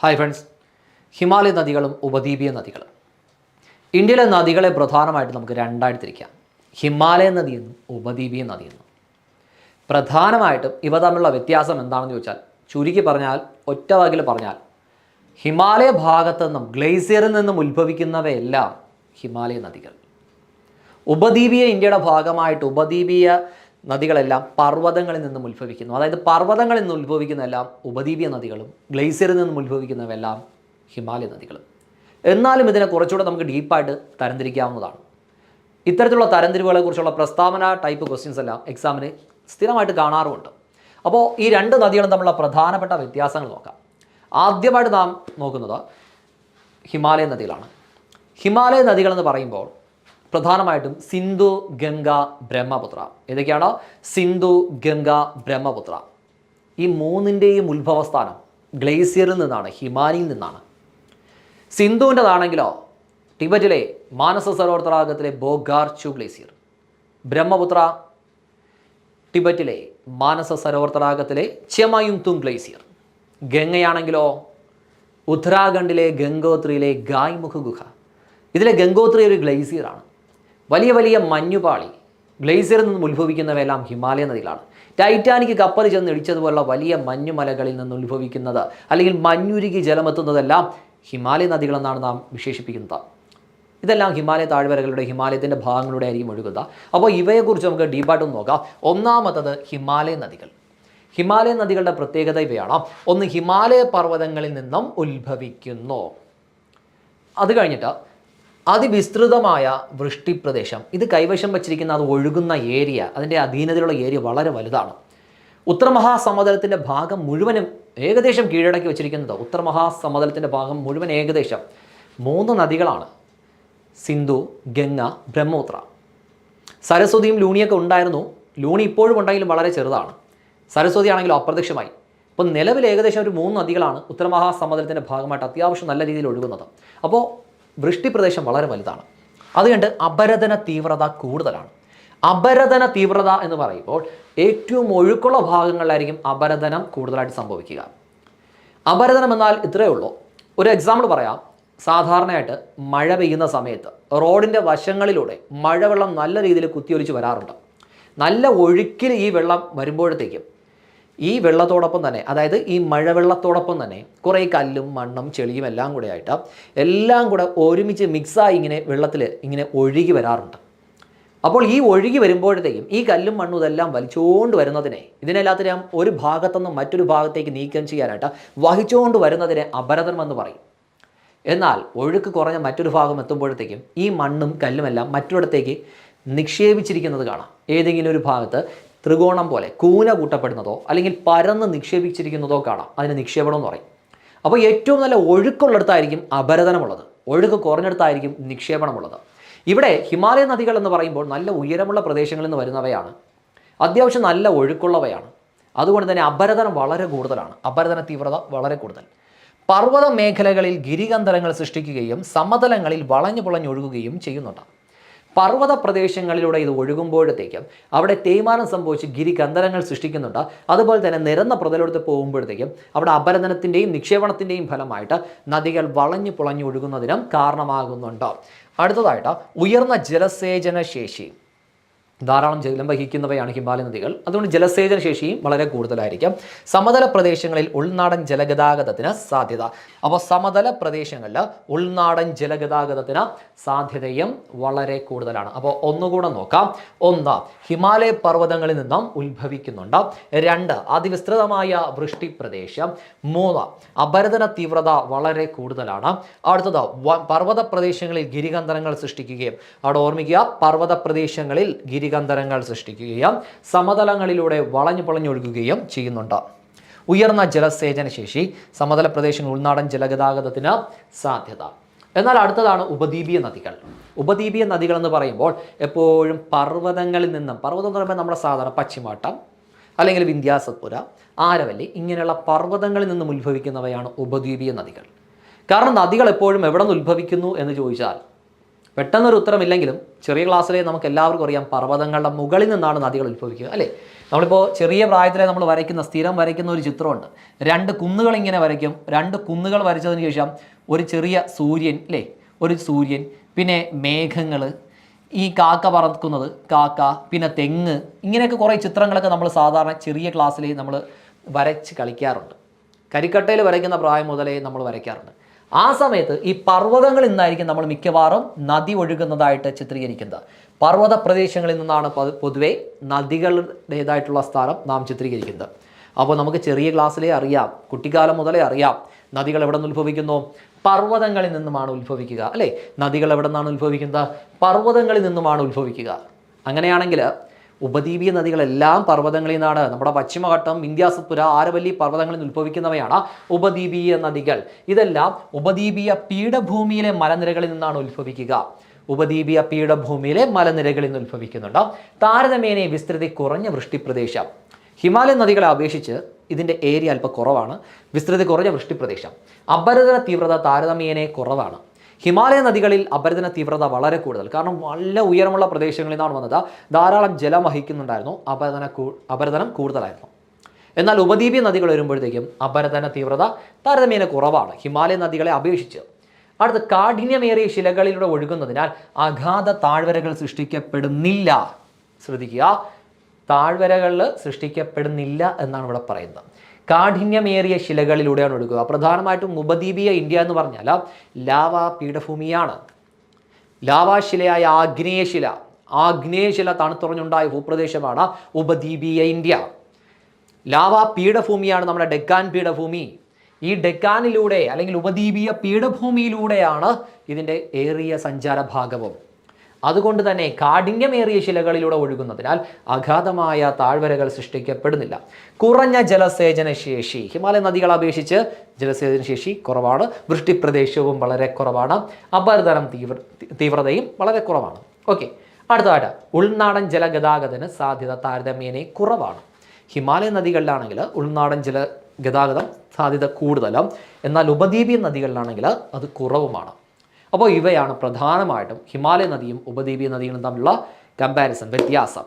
Hi friends Himalaya നദികളും ഉപദ്വീപീയ നദികളും. ഇന്ത്യയിലെ നദികളെ പ്രധാനമായിട്ട് നമുക്ക് രണ്ടായിട്ട് തിരിക്കാം. ഹിമാലയ നദിയെന്നും ഉപദ്വീപീയ നദിയെന്നും പ്രധാനമായിട്ടും ഇവ തമ്മിലുള്ള വ്യത്യാസം എന്താണെന്ന് ചോദിച്ചാൽ ചുരുക്കി പറഞ്ഞാൽ ഒറ്റ വാക്കിൽ പറഞ്ഞാൽ ഹിമാലയ ഭാഗത്തു നിന്നും ഗ്ലേസിയറിൽ നിന്നും ഉത്ഭവിക്കുന്നവയെല്ലാം ഹിമാലയ നദികൾ. ഉപദ്വീപീയ ഇന്ത്യയുടെ ഭാഗമായിട്ട് ഉപദ്വീപീയ നദികളെല്ലാം പർവതങ്ങളിൽ നിന്നും ഉത്ഭവിക്കുന്നു. അതായത് പർവതങ്ങളിൽ നിന്ന് ഉത്ഭവിക്കുന്നതെല്ലാം ഉപദ്വീപീയ നദികളും ഗ്ലേസിയറിൽ നിന്നും ഉത്ഭവിക്കുന്നവയെല്ലാം ഹിമാലയ നദികളും. എന്നാലും ഇതിനെ കുറച്ചുകൂടെ നമുക്ക് ഡീപ്പായിട്ട് തരംതിരിക്കാവുന്നതാണ്. ഇത്തരത്തിലുള്ള തരംതിരിവുകളെക്കുറിച്ചുള്ള പ്രസ്താവന ടൈപ്പ് ക്വസ്റ്റ്യൻസ് എല്ലാം എക്സാമിന് സ്ഥിരമായിട്ട് കാണാറുമുണ്ട്. അപ്പോൾ ഈ രണ്ട് നദികളും തമ്മിലുള്ള പ്രധാനപ്പെട്ട വ്യത്യാസങ്ങൾ നോക്കാം. ആദ്യമായിട്ട് നാം നോക്കുന്നത് ഹിമാലയ നദികളാണ്. ഹിമാലയ നദികളെന്ന് പറയുമ്പോൾ പ്രധാനമായിട്ടും സിന്ധു ഗംഗ ബ്രഹ്മപുത്ര. ഏതൊക്കെയാണോ? സിന്ധു ഗംഗ ബ്രഹ്മപുത്ര. ഈ മൂന്നിന്റെയും ഉത്ഭവസ്ഥാനം ഗ്ലേസിയറിൽ നിന്നാണ് ഹിമാനിയിൽ നിന്നാണ്. സിന്ധുവിന്റെതാണെങ്കിലോ ടിബറ്റിലെ മാനസ സരോവർ തടാകത്തിലെ ബോഗാർച്ചു ഗ്ലേസിയർ. ബ്രഹ്മപുത്ര ടിബറ്റിലെ മാനസ സരോവർ തടാകത്തിലെ ചെമയുങ്തും ഗ്ലേസിയർ. ഗംഗയാണെങ്കിലോ ഉത്തരാഖണ്ഡിലെ ഗംഗോത്രിയിലെ ഗായ്മുഖ ഗുഹ ഇതിലെ ഗംഗോത്രി ഒരു ഗ്ലേസിയറാണ്. വലിയ വലിയ മഞ്ഞുപാളി ഗ്ലേസിയറിൽ നിന്നും ഉത്ഭവിക്കുന്നവയെല്ലാം ഹിമാലയ നദികളാണ്. ടൈറ്റാനിക് കപ്പൽ ചെന്ന് ഇടിച്ചതുപോലുള്ള വലിയ മഞ്ഞുമലകളിൽ നിന്ന് ഉത്ഭവിക്കുന്നത് അല്ലെങ്കിൽ മഞ്ഞുരുകി ജലമെത്തുന്നതെല്ലാം ഹിമാലയ നദികളെന്നാണ് നാം വിശേഷിപ്പിക്കുന്നത്. ഇതെല്ലാം ഹിമാലയ താഴ്വരകളുടെ ഹിമാലയത്തിന്റെ ഭാഗങ്ങളുടെ ആയിരിക്കും ഒഴുകുക അപ്പോൾ ഇവയെക്കുറിച്ച് നമുക്ക് ഡീപ്പായിട്ടൊന്ന് നോക്കാം. ഒന്നാമത്തത് ഹിമാലയ നദികൾ. ഹിമാലയ നദികളുടെ പ്രത്യേകത ഇവയാണ്. ഒന്ന് ഹിമാലയ പർവതങ്ങളിൽ നിന്നും ഉത്ഭവിക്കുന്നു. അത് കഴിഞ്ഞിട്ട് അതിവിസ്തൃതമായ വൃഷ്ടിപ്രദേശം. ഇത് കൈവശം വച്ചിരിക്കുന്ന അത് ഒഴുകുന്ന ഏരിയ അതിന്റെ അധീനതയിലുള്ള ഏരിയ വളരെ വലുതാണ്. ഉത്തരമഹാസമതലത്തിന്റെ ഭാഗം മുഴുവനും ഏകദേശം കീഴടക്കി വച്ചിരിക്കുന്നത് ഉത്തരമഹാസമതലത്തിന്റെ ഭാഗം മുഴുവൻ ഏകദേശം മൂന്ന് നദികളാണ്. സിന്ധു ഗംഗ ബ്രഹ്മപുത്ര. സരസ്വതിയും ലൂണിയൊക്കെ ഉണ്ടായിരുന്നു. ലൂണി ഇപ്പോഴും ഉണ്ടെങ്കിലും വളരെ ചെറുതാണ്. സരസ്വതി ആണെങ്കിലും അപ്രത്യക്ഷമായി. അപ്പോൾ നിലവിൽ ഏകദേശം ഒരു മൂന്ന് നദികളാണ് ഉത്തരമഹാസമതലത്തിന്റെ ഭാഗമായിട്ട് അത്യാവശ്യം നല്ല രീതിയിൽ ഒഴുകുന്നത്. അപ്പോൾ വൃഷ്ടിപ്രദേശം വളരെ വലുതാണ്. അതുകൊണ്ട് അപരതന തീവ്രത കൂടുതലാണ്. അപരതന തീവ്രത എന്ന് പറയുമ്പോൾ ഏറ്റവും ഒഴുക്കുള്ള ഭാഗങ്ങളിലായിരിക്കും അപരതനം കൂടുതലായിട്ട് സംഭവിക്കുക. അപരതനം എന്നാൽ ഇത്രയേ ഉള്ളൂ. ഒരു എക്സാമ്പിൾ പറയാം. സാധാരണയായിട്ട് മഴ പെയ്യുന്ന സമയത്ത് റോഡിന്റെ വശങ്ങളിലൂടെ മഴവെള്ളം നല്ല രീതിയിൽ കുത്തിയൊലിച്ച് വരാറുണ്ട്. നല്ല ഒഴുക്കിൽ ഈ വെള്ളം വരുമ്പോഴത്തേക്കും ഈ വെള്ളത്തോടൊപ്പം തന്നെ അതായത് ഈ മഴവെള്ളത്തോടൊപ്പം തന്നെ കുറേ കല്ലും മണ്ണും ചെളിയും എല്ലാം കൂടെ ആയിട്ട് എല്ലാം കൂടെ ഒരുമിച്ച് മിക്സായി ഇങ്ങനെ വെള്ളത്തിൽ ഇങ്ങനെ ഒഴുകി വരാറുണ്ട്. അപ്പോൾ ഈ ഒഴുകി വരുമ്പോഴത്തേക്കും ഈ കല്ലും മണ്ണും ഇതെല്ലാം വലിച്ചുകൊണ്ട് വരുന്നതിനെ ഇതിനെല്ലാത്തിനെയും ഒരു ഭാഗത്തുനിന്നും മറ്റൊരു ഭാഗത്തേക്ക് നീക്കം ചെയ്യാനായിട്ട് വഹിച്ചുകൊണ്ട് വരുന്നതിനെ അപരതനം എന്ന് പറയും. എന്നാൽ ഒഴുക്ക് കുറഞ്ഞ മറ്റൊരു ഭാഗം എത്തുമ്പോഴത്തേക്കും ഈ മണ്ണും കല്ലുമെല്ലാം മറ്റൊരിടത്തേക്ക് നിക്ഷേപിച്ചിരിക്കുന്നത് കാണാം. ഏതെങ്കിലും ഒരു ഭാഗത്ത് ത്രികോണം പോലെ കൂന കൂട്ടപ്പെടുന്നതോ അല്ലെങ്കിൽ പരന്ന് നിക്ഷേപിച്ചിരിക്കുന്നതോ കാണാം. അതിന് നിക്ഷേപണം എന്ന് പറയും. അപ്പോൾ ഏറ്റവും നല്ല ഒഴുക്കുള്ളിടത്തായിരിക്കും അപരതനമുള്ളത്. ഒഴുക്ക് കുറഞ്ഞിടത്തായിരിക്കും നിക്ഷേപണമുള്ളത്. ഇവിടെ ഹിമാലയ നദികൾ എന്ന് പറയുമ്പോൾ നല്ല ഉയരമുള്ള പ്രദേശങ്ങളിൽ നിന്ന് വരുന്നവയാണ്. അത്യാവശ്യം നല്ല ഒഴുക്കുള്ളവയാണ്. അതുകൊണ്ട് തന്നെ അപരതനം വളരെ കൂടുതലാണ്. അപരതന തീവ്രത വളരെ കൂടുതൽ. പർവത മേഖലകളിൽ ഗിരികന്ധരങ്ങൾ സൃഷ്ടിക്കുകയും സമതലങ്ങളിൽ വളഞ്ഞു പുളഞ്ഞൊഴുകുകയും ചെയ്യുന്നുണ്ട്. പർവത പ്രദേശങ്ങളിലൂടെ ഇത് ഒഴുകുമ്പോഴത്തേക്കും അവിടെ തേയ്മാനം സംഭവിച്ച് ഗിരി ഗന്ധനങ്ങൾ സൃഷ്ടിക്കുന്നുണ്ട്. അതുപോലെ തന്നെ നിരന്ന പ്രതലമെടുത്ത് പോകുമ്പോഴത്തേക്കും അവിടെ അപരതനത്തിന്റെയും നിക്ഷേപണത്തിന്റെയും ഫലമായിട്ട് നദികൾ വളഞ്ഞു പുളഞ്ഞു ഒഴുകുന്നതിനും കാരണമാകുന്നുണ്ട്. അടുത്തതായിട്ട് ഉയർന്ന ജലസേചന ശേഷി ധാരാളം ജലം വഹിക്കുന്നവയാണ് ഹിമാലയ നദികൾ. അതുകൊണ്ട് ജലസേചന ശേഷിയും വളരെ കൂടുതലായിരിക്കും. സമതല പ്രദേശങ്ങളിൽ ഉൾനാടൻ ജലഗതാഗതത്തിന് സാധ്യത. അപ്പോൾ സമതല പ്രദേശങ്ങളിൽ ഉൾനാടൻ ജലഗതാഗതത്തിന് സാധ്യതയും വളരെ കൂടുതലാണ്. അപ്പോൾ ഒന്നുകൂടെ നോക്കാം. ഒന്ന് ഹിമാലയ പർവതങ്ങളിൽ നിന്നും ഉത്ഭവിക്കുന്നുണ്ട്. രണ്ട് അതിവിസ്തൃതമായ വൃഷ്ടി പ്രദേശം മൂന്ന് അപരതന തീവ്രത വളരെ കൂടുതലാണ്. അടുത്തത് പർവത പ്രദേശങ്ങളിൽ ഗിരികന്ധനങ്ങൾ സൃഷ്ടിക്കുകയും. അവിടെ ഓർമ്മിക്കുക പർവത പ്രദേശങ്ങളിൽ ഗിരികന്ധരങ്ങൾ സൃഷ്ടിക്കുകയും സമതലങ്ങളിലൂടെ വളഞ്ഞു പൊളഞ്ഞൊഴുകുകയും ചെയ്യുന്നുണ്ട്. ഉയർന്ന ജലസേചന ശേഷി സമതല പ്രദേശങ്ങൾ ഉൾനാടൻ ജലഗതാഗതത്തിന് സാധ്യത. എന്നാൽ അടുത്തതാണ് ഉപദ്വീപീയ നദികൾ. ഉപദ്വീപീയ നദികൾ എന്ന് പറയുമ്പോൾ എപ്പോഴും പർവതങ്ങളിൽ നിന്നും പർവതം എന്ന് പറയുമ്പോൾ നമ്മുടെ സാധാരണ പശ്ചിമാട്ടം അല്ലെങ്കിൽ വിന്ധ്യാസത്പുര ആരവല്ലി ഇങ്ങനെയുള്ള പർവതങ്ങളിൽ നിന്നും ഉത്ഭവിക്കുന്നവയാണ് ഉപദ്വീപീയ നദികൾ. കാരണം നദികൾ എപ്പോഴും എവിടെ നിന്ന് ഉത്ഭവിക്കുന്നു എന്ന് ചോദിച്ചാൽ പെട്ടെന്നൊരു ഉത്തരമില്ലെങ്കിലും ചെറിയ ക്ലാസ്സിലെ നമുക്ക് എല്ലാവർക്കും അറിയാം പർവതങ്ങളുടെ മുകളിൽ നിന്നാണ് നദികൾ ഉത്ഭവിക്കുക അല്ലേ? നമ്മളിപ്പോൾ ചെറിയ പ്രായത്തിലെ നമ്മൾ വരയ്ക്കുന്ന സ്ഥിരം വരയ്ക്കുന്ന ഒരു ചിത്രമുണ്ട്. രണ്ട് കുന്നുകൾ ഇങ്ങനെ വരയ്ക്കും. രണ്ട് കുന്നുകൾ വരച്ചതിന് ശേഷം ഒരു ചെറിയ സൂര്യൻ അല്ലേ? ഒരു സൂര്യൻ പിന്നെ മേഘങ്ങൾ ഈ കാക്ക പറക്കുന്നത് കാക്ക പിന്നെ തെങ്ങ് ഇങ്ങനെയൊക്കെ കുറേ ചിത്രങ്ങളൊക്കെ നമ്മൾ സാധാരണ ചെറിയ ക്ലാസ്സിൽ നമ്മൾ വരച്ച് കളിക്കാറുണ്ട്. കരിക്കട്ടയിൽ വരയ്ക്കുന്ന പ്രായം മുതലേ നമ്മൾ വരയ്ക്കാറുണ്ട്. ആ സമയത്ത് ഈ പർവതങ്ങളിൽ നിന്നായിരിക്കും നമ്മൾ മിക്കവാറും നദി ഒഴുകുന്നതായിട്ട് ചിത്രീകരിക്കുന്നത്. പർവത പ്രദേശങ്ങളിൽ നിന്നാണ് പൊതുവേ നദികളുടേതായിട്ടുള്ള സ്ഥാനം നാം ചിത്രീകരിക്കുന്നത്. അപ്പോൾ നമുക്ക് ചെറിയ ക്ലാസ്സിലേ അറിയാം കുട്ടിക്കാലം മുതലേ അറിയാം നദികൾ എവിടെ നിന്ന് ഉത്ഭവിക്കുന്നു. പർവതങ്ങളിൽ നിന്നുമാണ് ഉത്ഭവിക്കുക അല്ലേ? നദികൾ എവിടെ നിന്നാണ് ഉത്ഭവിക്കുന്നത്? പർവതങ്ങളിൽ നിന്നുമാണ് ഉത്ഭവിക്കുക. അങ്ങനെയാണെങ്കിൽ ഉപദ്വീപീയ നദികളെല്ലാം പർവതങ്ങളിൽ നിന്നാണ്. നമ്മുടെ പശ്ചിമഘട്ടം വിന്ധ്യാസപുര ആരവല്ലി പർവതങ്ങളിൽ നിന്ന് ഉത്ഭവിക്കുന്നവയാണ് ഉപദ്വീപീയ നദികൾ. ഇതെല്ലാം ഉപദ്വീപീയ പീഠഭൂമിയിലെ മലനിരകളിൽ നിന്നാണ് ഉത്ഭവിക്കുക. ഉപദ്വീപീയ പീഠഭൂമിയിലെ മലനിരകളിൽ നിന്ന് ഉത്ഭവിക്കുന്നുണ്ട്. താരതമ്യേന വിസ്തൃതി കുറഞ്ഞ വൃഷ്ടിപ്രദേശം. ഹിമാലയൻ നദികളെ അപേക്ഷിച്ച് ഇതിന്റെ ഏരിയ അല്പം കുറവാണ്. വിസ്തൃതി കുറഞ്ഞ വൃഷ്ടിപ്രദേശം. അപരതല തീവ്രത താരതമ്യേന കുറവാണ്. ഹിമാലയ നദികളിൽ അപരദന തീവ്രത വളരെ കൂടുതൽ. കാരണം നല്ല ഉയരമുള്ള പ്രദേശങ്ങളിൽ നിന്നാണ് വന്നത്. ധാരാളം ജലം വഹിക്കുന്നുണ്ടായിരുന്നു. അപരദന അപരദനം കൂടുതലായിരുന്നു. എന്നാൽ ഉപദ്വീപീയ നദികൾ വരുമ്പോഴത്തേക്കും അപരദന തീവ്രത താരതമ്യേന കുറവാണ്. ഹിമാലയ നദികളെ അപേക്ഷിച്ച്. അടുത്ത കാഠിന്യമേറിയ ശിലകളിലൂടെ ഒഴുകുന്നതിനാൽ അഗാധ താഴ്വരകൾ സൃഷ്ടിക്കപ്പെടുന്നില്ല. ശ്രദ്ധിക്കുക. താഴ്വരകളിൽ സൃഷ്ടിക്കപ്പെടുന്നില്ല എന്നാണ് ഇവിടെ പറയുന്നത്. കാഠിന്യമേറിയ ശിലകളിലൂടെയാണ് ഒഴുകുക. പ്രധാനമായിട്ടും ഉപദ്വീപീയ ഇന്ത്യ എന്ന് പറഞ്ഞാൽ ലാവ പീഠഭൂമിയാണ്. ലാവാശിലയായ ആഗ്നേയശില ആഗ്നേയശില തണുത്തുറഞ്ഞുണ്ടായ ഭൂപ്രദേശമാണ് ഉപദ്വീപീയ ഇന്ത്യ. ലാവ പീഠഭൂമിയാണ് നമ്മുടെ ഡെക്കാൻ പീഠഭൂമി. ഈ ഡെക്കാനിലൂടെ അല്ലെങ്കിൽ ഉപദ്വീപീയ പീഠഭൂമിയിലൂടെയാണ് ഇതിന്റെ ഏറിയ സഞ്ചാര ഭാഗവും അതുകൊണ്ട് തന്നെ കാഠിന്യമേറിയ ശിലകളിലൂടെ ഒഴുകുന്നതിനാൽ അഗാധമായ താഴ്വരകൾ സൃഷ്ടിക്കപ്പെടുന്നില്ല. കുറഞ്ഞ ജലസേചന ശേഷി ഹിമാലയ നദികളെ അപേക്ഷിച്ച് ജലസേചന ശേഷി കുറവാണ് വൃഷ്ടിപ്രദേശവും വളരെ കുറവാണ് അപരതരം തീവ്ര തീവ്രതയും വളരെ കുറവാണ്. ഓക്കെ അടുത്തതായിട്ട് ഉൾനാടൻ ജലഗതാഗതത്തിന് സാധ്യത താരതമ്യേന കുറവാണ്. ഹിമാലയ നദികളിലാണെങ്കിൽ ഉൾനാടൻ ജല ഗതാഗതം സാധ്യത കൂടുതലും എന്നാൽ ഉപദ്വീപീയ നദികളിലാണെങ്കിൽ അത് കുറവുമാണ്. അപ്പോൾ ഇവയാണ് പ്രധാനമായിട്ടും ഹിമാലയ നദിയും ഉപദ്വീപീയ നദികളും തമ്മിലുള്ള കമ്പാരിസൺ വ്യത്യാസം.